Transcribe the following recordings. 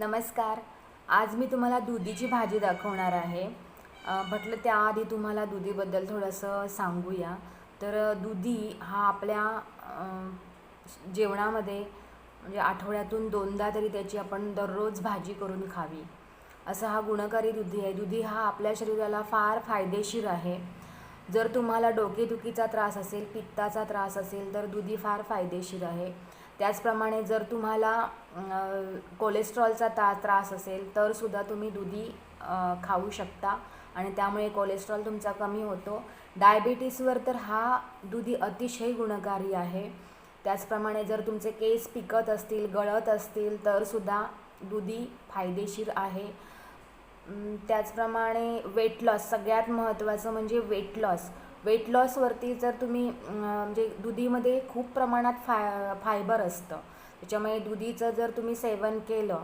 नमस्कार. आज मी तुम्हाला दुधीची भाजी दाखवणार आहे. म्हटलं त्याआधी तुम्हाला दुधीबद्दल थोडंसं सांगूया. तर दुधी हा आपल्या जेवणामध्ये म्हणजे आठवड्यातून दोनदा तरी त्याची आपण दररोज भाजी करून खावी. असा हा गुणकारी दुधी आहे. दुधी हा आपल्या शरीराला फार फायदेशीर आहे. जर तुम्हाला डोकेदुखीचा त्रास असेल पित्ताचा त्रास असेल तर दुधी फार फायदेशीर आहे. त्याचप्रमाणे जर तुम्हाला कोलेस्ट्रॉलचा ता त्रास असेल तर सुद्धा तुम्ही दुधी खाऊ शकता. आणि त्यामुळे कोलेस्ट्रॉल तुमचा कमी होतो. डायबिटीसवर तर हा दुधी अतिशय गुणकारी आहे. त्याचप्रमाणे जर तुमचे केस पिकत असतील गळत असतील तर सुद्धा दुधी फायदेशीर आहे. त्याचप्रमाणे वेट लॉस सगळ्यात महत्त्वाचं म्हणजे वेट लॉस. वेट लॉसवरती जर तुम्ही म्हणजे दुधीमध्ये खूप प्रमाणात फाय फायबर असतं. त्याच्यामुळे दुधीचं जर तुम्ही सेवन केलं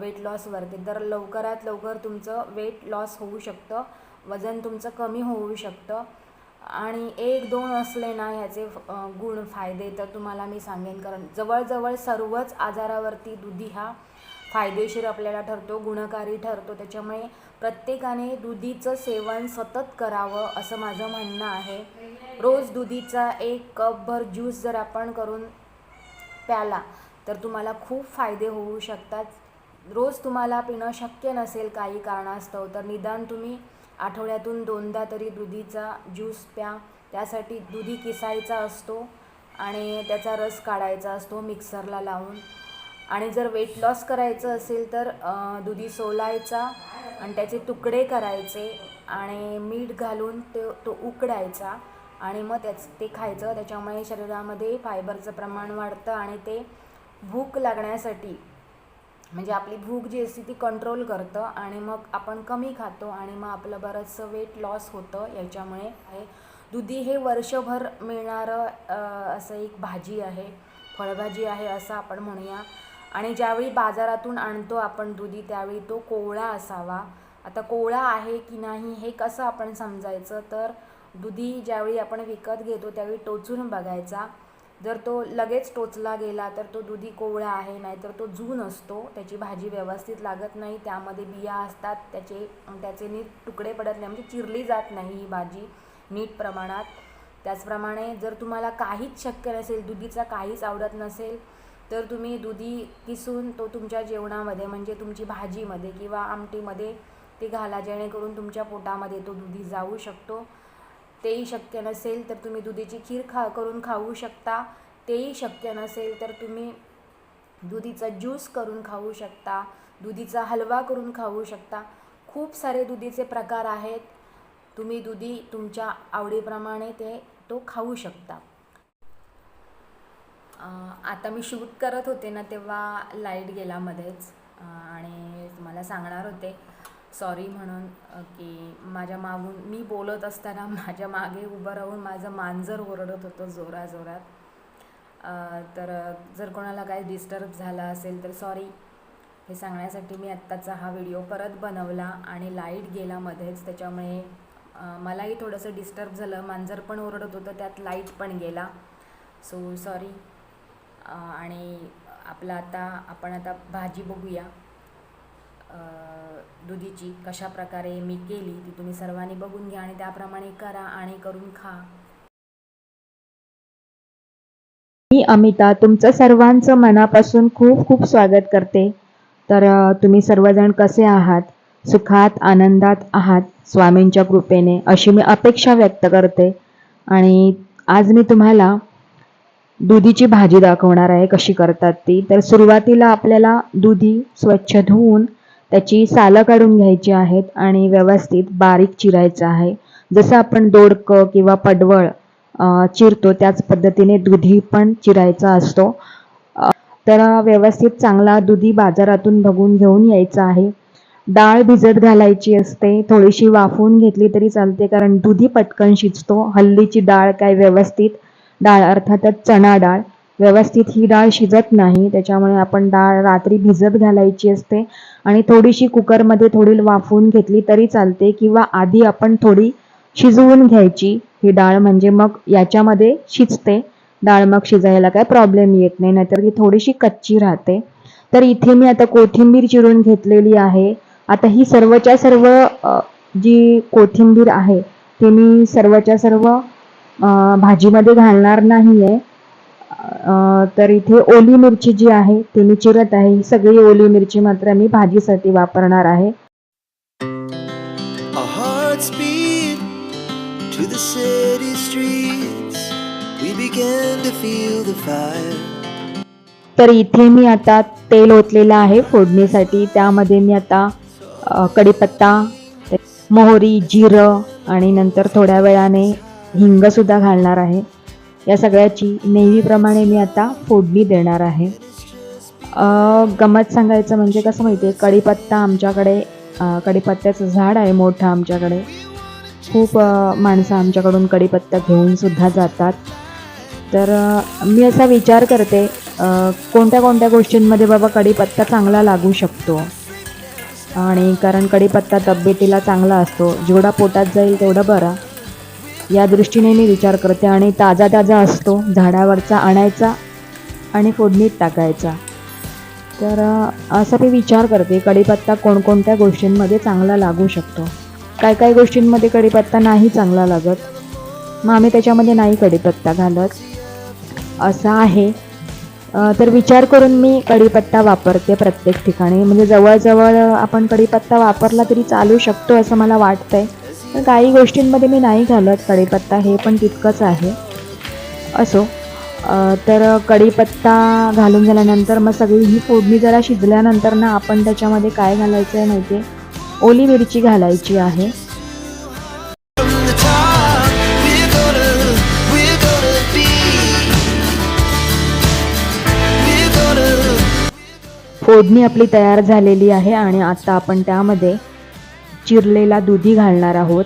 वेट लॉसवरती तर लवकरात लवकर तुमचं वेट लॉस होऊ शकतं. वजन तुमचं कमी होऊ शकतं. आणि एक दोन असले ना ह्याचे गुण फायदे तर तुम्हाला मी सांगेन. कारण जवळजवळ सर्वच आजारावरती दुधी हा फायदेशीर आपल्याला ठरतो गुणकारी ठरतो. त्याच्यामुळे प्रत्येकाने दुधीचं सेवन सतत करावं असं माझं म्हणणं आहे. रोज दुधीचा एक कपभर ज्यूस जर आपण करून प्याला तर तुम्हाला खूप फायदे होऊ शकतात. रोज तुम्हाला पिणं शक्य नसेल काही कारणास्तव तर निदान तुम्ही आठवड्यातून दोनदा तरी दुधीचा ज्यूस प्या. त्यासाठी दुधी किसायचा असतो आणि त्याचा रस काढायचा असतो मिक्सरला लावून. आणि जर वेट लॉस करायचं असेल तर दुधी सोलायचा आणि त्याचे तुकडे करायचे आणि मीठ घालून तो तो उकडायचा आणि मग त्याच ते खायचं. त्याच्यामुळे शरीरामध्ये फायबरचं प्रमाण वाढतं आणि ते भूक लागण्यासाठी म्हणजे आपली भूक जी असते ती कंट्रोल करतं आणि मग आपण कमी खातो आणि मग आपलं बरंचसं वेट लॉस होतं. याच्यामुळे आहे. दुधी हे वर्षभर मिळणारं असं एक भाजी आहे. फळभाजी आहे असं आपण म्हणूया. आणि ज्यावेळी बाजारातून आणतो आपण दुधी त्यावेळी तो कोवळा असावा. आता कोवळा आहे की नाही हे कसं आपण समजायचं? तर दुधी ज्यावेळी आपण विकत घेतो त्यावेळी टोचून बघायचा. जर तो लगेच टोचला गेला तर तो दुधी कोवळा आहे नाहीतर तो जून असतो. त्याची भाजी व्यवस्थित लागत नाही त्यामध्ये बिया असतात त्याचे त्याचे नीट तुकडे पडत नाही म्हणजे चिरली जात नाही ही भाजी नीट प्रमाणात. त्याचप्रमाणे जर तुम्हाला काहीच शक्य नसेल दुधीचा काहीच आवडत नसेल तर तुम्ही दुधी किसून तो तुमच्या जेवणामध्ये म्हणजे तुमची भाजीमध्ये किंवा आमटीमध्ये ते घाला जेणेकरून तुमच्या पोटामध्ये तो दुधी जाऊ शकतो. तेही शक्य नसेल तर तुम्ही दुधीची खीर खा करून खाऊ शकता. तेही शक्य नसेल तर तुम्ही दुधीचा ज्यूस करून खाऊ शकता दुधीचा हलवा करून खाऊ शकता. खूप सारे दुधीचे प्रकार आहेत. तुम्ही दुधी तुमच्या आवडीप्रमाणे ते तो खाऊ शकता. आता मी शूट करत होते ना तेव्हा लाइट गेला मध्येच. आणि तुम्हाला सांगणार होते. सॉरी म्हणून की माझ्या मागून मी बोलत असताना माझ्या मागे उभं राहून माझं मांजर ओरडत होतं जोराजोरात. तर जर कोणाला काही डिस्टर्ब झाला असेल तर सॉरी हे सांगण्यासाठी मी आत्ताचा हा व्हिडिओ परत बनवला आणि लाइट गेला मध्येच. त्याच्यामुळे मलाही थोडंसं डिस्टर्ब झालं. मांजर पण ओरडत होतं त्यात लाइट पण गेला. सो सॉरी आणि आपला आता आपण आता भाजी बघूया. दुधीची कशा प्रकारे मी केली ती तुम्ही सर्वांनी बघून घ्या आणि त्याप्रमाणे करा आणि करून खा. मी अमिता तुमचं सर्वांचं मनापासून खूप खूप स्वागत करते. तर तुम्ही सर्वजण कसे आहात? सुखात आनंदात आहात स्वामींच्या कृपेने अशी मी अपेक्षा व्यक्त करते. आणि आज मी तुम्हाला दुधीची भाजी दाखवणार आहे कशी करतात ती. तर सुरुवातीला आपल्याला दुधी स्वच्छ धुवून त्याची सालं काढून घ्यायची आहेत आणि व्यवस्थित बारीक चिरायचं आहे. जसं आपण दोडकं किंवा पडवळ चिरतो त्याच पद्धतीने दुधी पण चिरायचा असतो. तर व्यवस्थित चांगला दुधी बाजारातून बघून घेऊन यायचा आहे. डाळ भिजत घालायची असते थोडीशी वाफवून घेतली तरी चालते कारण दुधी पटकन शिजतो. हल्लीची डाळ काय व्यवस्थित डाळ अर्थातच चणा डाळ. व्यवस्थित ही डाळ शिजत नाही त्याच्यामुळे आपण डाळ रात्री भिजत घालायची असते. आणि थोडीशी कुकरमध्ये थोडी वाफवून घेतली तरी चालते किंवा आधी आपण थोडी शिजवून घ्यायची. ही डाळ म्हणजे मग याच्यामध्ये शिजते. डाळ मग शिजायला काय प्रॉब्लेम येत नाही नाहीतर ती थोडीशी कच्ची राहते. तर इथे मी आता कोथिंबीर चिरून घेतलेली आहे. आता ही सर्वच्या सर्व जी कोथिंबीर आहे ती मी सर्वच्या सर्व भाजीमध्ये घालणार नाही आहे तर इथे ओली मिरची जी आहे ती मी चिरत आहे. ही सगळी ओली मिरची मात्र मी भाजीसाठी वापरणार आहे. तर इथे मी आता तेल ओतलेलं आहे फोडणीसाठी. त्यामध्ये मी आता कढीपत्ता मोहरी जिरं आणि नंतर थोड्या वेळाने हिंगसुद्धा घालणार आहे. या सगळ्याची नेहमीप्रमाणे मी आता फोडणी देणार आहे. गमत गंमत सांगायचं म्हणजे कसं माहिती आहे कढीपत्ता आमच्याकडे कढीपत्त्याचं झाड आहे मोठं आमच्याकडे. खूप माणसं आमच्याकडून कढीपत्ता घेऊन सुद्धा जातात. तर मी असा विचार करते कोणत्या कोणत्या गोष्टींमध्ये बाबा कढीपत्ता चांगला लागू शकतो? आणि कारण कढीपत्ता तब्येतीला चांगला असतो जेवढा पोटात जाईल तेवढा बरा. या दृष्टीने मी विचार करते आणि ताजा ताजा असतो झाडावरचा आणायचा आणि फोडणीत टाकायचा. तर असा मी विचार करते कढीपत्ता कोणकोणत्या गोष्टींमध्ये चांगला लागू शकतो? काय काय गोष्टींमध्ये कढीपत्ता नाही चांगला लागत? मग आम्ही त्याच्यामध्ये नाही कढीपत्ता घालत. असं आहे. तर विचार करून मी कढीपत्ता वापरते प्रत्येक ठिकाणी. म्हणजे जवळजवळ आपण कढीपत्ता वापरला तरी चालू शकतो असं मला वाटतंय. तर काही गोष्टींमध्ये मी नाही घालत. कढीपत्ता हे पण तितकंच आहे. असो. तर कढीपत्ता घालून झाल्यानंतर मग सगळी ही फोडणी जरा शिजल्यानंतर ना आपण त्याच्यामध्ये काय घालायचं आहे माहिती ओली मिरची घालायची आहे. फोडणी आपली तयार झालेली आहे आणि आता आपण त्यामध्ये चिरलेला दुधी घालणार आहोत.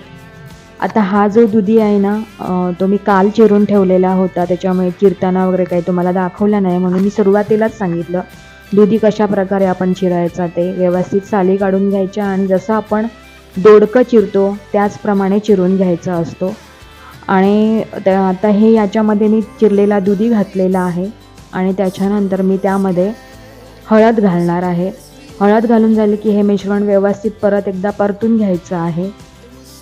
आता हा जो दुधी आहे ना तो मी काल चिरून ठेवलेला होता. त्याच्यामुळे चिरताना वगैरे काही तुम्हाला दाखवला नाही. म्हणून मी सुरुवातीलाच सांगितलं दुधी कशा प्रकारे आपण चिरायचा ते व्यवस्थित साली काढून घ्यायच्या आणि जसं आपण दोडकं चिरतो त्याचप्रमाणे चिरून घ्यायचा असतो. आणि त्या- आता हे याच्यामध्ये मी चिरलेला दुधी घातलेला आहे. आणि त्याच्यानंतर मी त्यामध्ये हळद घालणार आहे. हळद घालून झाले की हे मिश्रण व्यवस्थित परत एकदा परतून घ्यायचं आहे.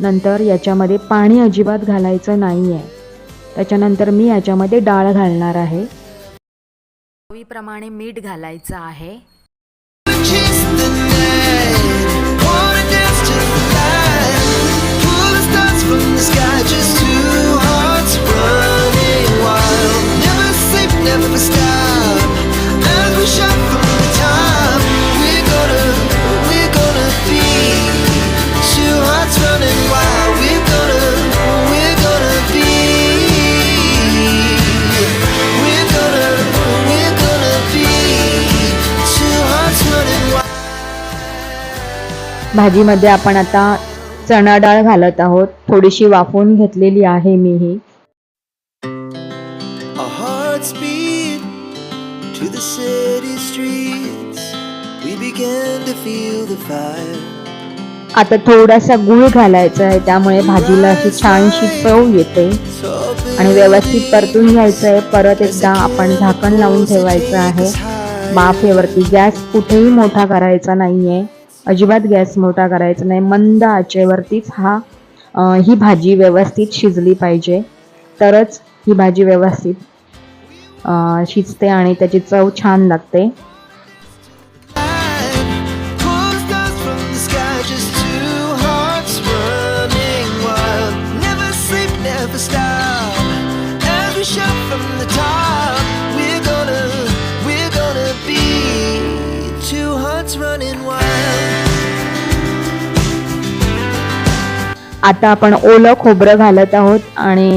नंतर याच्यामध्ये पाणी अजिबात घालायचं नाही आहे त्याच्यानंतर मी याच्यामध्ये डाळ घालणार आहे. चवीप्रमाणे मीठ घालायचं आहे. Chase the भाजीमध्ये आपण आता चणा डाळ घालत आहोत. थोडीशी वाफवून घेतलेली आहे मी ही. आता थोडासा गूळ घालायचा आहे त्यामुळे भाजीला अशी छानशी चव येते. आणि व्यवस्थित परतून घ्यायचं आहे. परत एकदा आपण झाकण लावून ठेवायचं आहे. वाफेवरती गॅस कुठेही मोठा करायचा नाही आहे अजिबात गॅस मोठा करायचा नाही. मंद आचेवरतीच हा ही भाजी व्यवस्थित शिजली पाहिजे. तरच ही भाजी व्यवस्थित शिजते आणि त्याची चव छान लागते. आता आपण ओलं खोबरं घालत आहोत आणि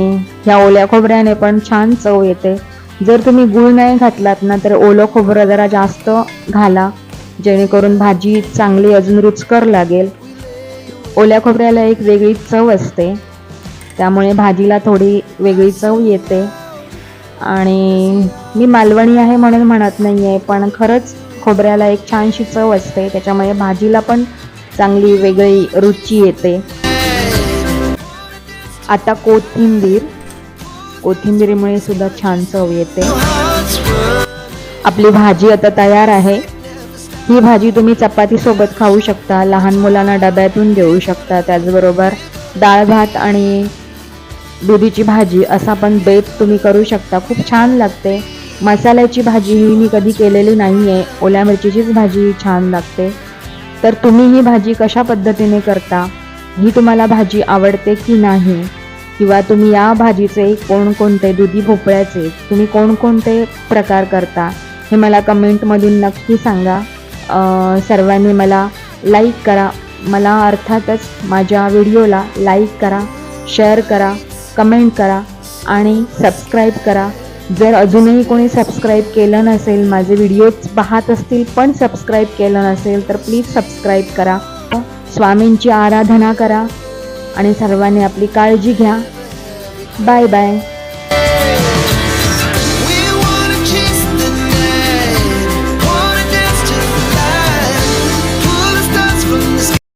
ह्या ओल्या खोबऱ्याने पण छान चव येते. जर तुम्ही गूळ नाही घातलात ना तर ओलं खोबरं जरा जास्त घाला जेणेकरून भाजी चांगली अजून रुचकर लागेल. ओल्या खोबऱ्याला एक वेगळी चव असते. त्यामुळे भाजीला थोडी वेगळी चव येते. आणि मी मालवणी आहे म्हणून म्हणत नाही आहे पण खरंच खोबऱ्याला एक छानशी चव असते. त्याच्यामुळे भाजीला पण चांगली वेगळी रुची येते. आता कोथिंबीर. कोथिंबीरीमुळे सुद्धा छान चव येते. आपली भाजी आता तयार आहे. ही भाजी तुम्ही चपातीसोबत खाऊ शकता लहान मुलांना डब्यातून देऊ शकता. त्याचबरोबर डाळ भात आणि दुधीची भाजी असा पण बेत तुम्ही करू शकता. खूप छान लागते. मसाल्याची भाजी ही मी कधी केलेली नाही आहे ओल्या मिरचीचीच भाजी छान लागते. तर तुम्ही ही भाजी कशा पद्धतीने करता? ही तुम्हाला भाजी आवडते की नाही? किंवा तुम्ही या भाजीचे कोणकोणते दुधी भोपळ्याचे तुम्ही कोणकोणते प्रकार करता हे मला कमेंटमधून नक्की सांगा. सर्वांनी मला लाईक करा. मला अर्थातच माझ्या व्हिडिओला लाईक करा शेअर करा कमेंट करा आणि सबस्क्राईब करा. जर अजूनही कोणी सबस्क्राईब केलं नसेल माझे व्हिडिओज पाहत असतील पण सबस्क्राईब केलं नसेल तर प्लीज सबस्क्राईब करा. स्वामींची आराधना करा. आणि सर्वांनी आपली काळजी घ्या. Bye bye.